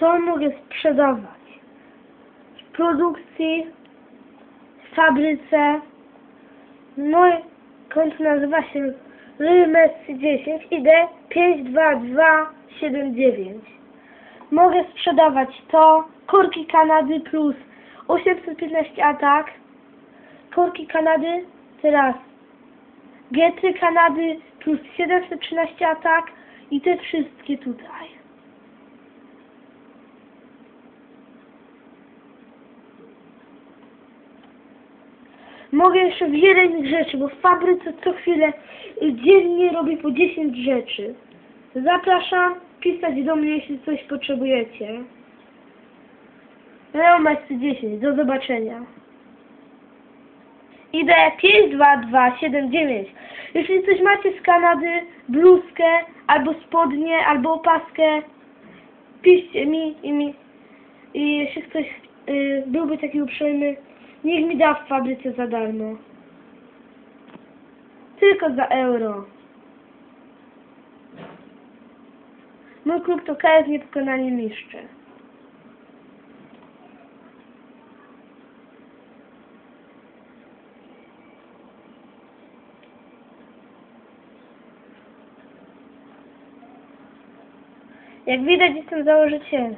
to mogę sprzedawać w produkcji, w fabryce. Mój kont nazywa się Rymes10 ID 52279. Mogę sprzedawać to korki Kanady plus 815 atak, korki Kanady teraz Getry Kanady plus 713 atak i te wszystkie tutaj. Mogę jeszcze wiele innych rzeczy, bo w fabryce co chwilę y, dziennie robię po 10 rzeczy. Zapraszam pisać do mnie, jeśli coś potrzebujecie. Reomax 10, do zobaczenia. ID 52279. Jeśli coś macie z Kanady, bluzkę, albo spodnie, albo opaskę, piszcie mi i mi. I jeśli ktoś y, byłby taki uprzejmy, niech mi da w fabryce za darmo. Tylko za euro. Mój klub to KS Niepokonani Mistrze. Jak widać jestem założycielem.